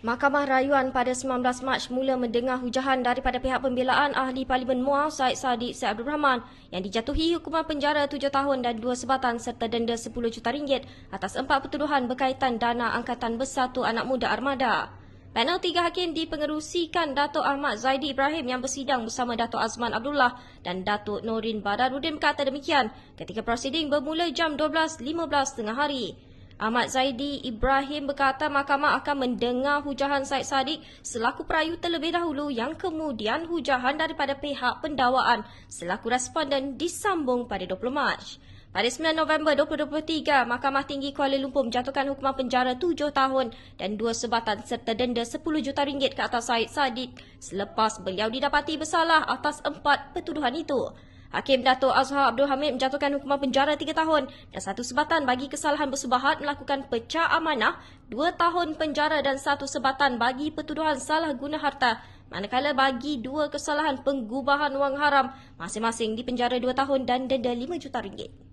Mahkamah Rayuan pada 19 Mac mula mendengar hujahan daripada pihak pembelaan ahli Parlimen Muar Said Sadiq Syed Abdul Rahman yang dijatuhi hukuman penjara 7 tahun dan 2 sebatan serta denda 10 juta ringgit atas empat pertuduhan berkaitan dana Angkatan Bersatu Anak Muda Armada. Panel tiga hakim dipengerusikan Datuk Ahmad Zaidi Ibrahim yang bersidang bersama Datuk Azman Abdullah dan Datuk Norin Badarudin berkata demikian ketika prosiding bermula jam 12.15 tengah hari. Ahmad Zaidi Ibrahim berkata mahkamah akan mendengar hujahan Said Sadiq selaku perayu terlebih dahulu yang kemudian hujahan daripada pihak pendawaan selaku responden disambung pada 20 Mac. Pada 9 November 2023, Mahkamah Tinggi Kuala Lumpur menjatuhkan hukuman penjara 7 tahun dan 2 sebatan serta denda 10 juta ringgit ke atas Said Sadiq selepas beliau didapati bersalah atas empat pertuduhan itu. Hakim Dato' Azhar Abdul Hamid menjatuhkan hukuman penjara tiga tahun dan satu sebatan bagi kesalahan bersebahat melakukan pecah amanah, dua tahun penjara dan satu sebatan bagi pertuduhan salah guna harta manakala bagi dua kesalahan penggubahan wang haram masing-masing di penjara dua tahun dan denda lima juta ringgit.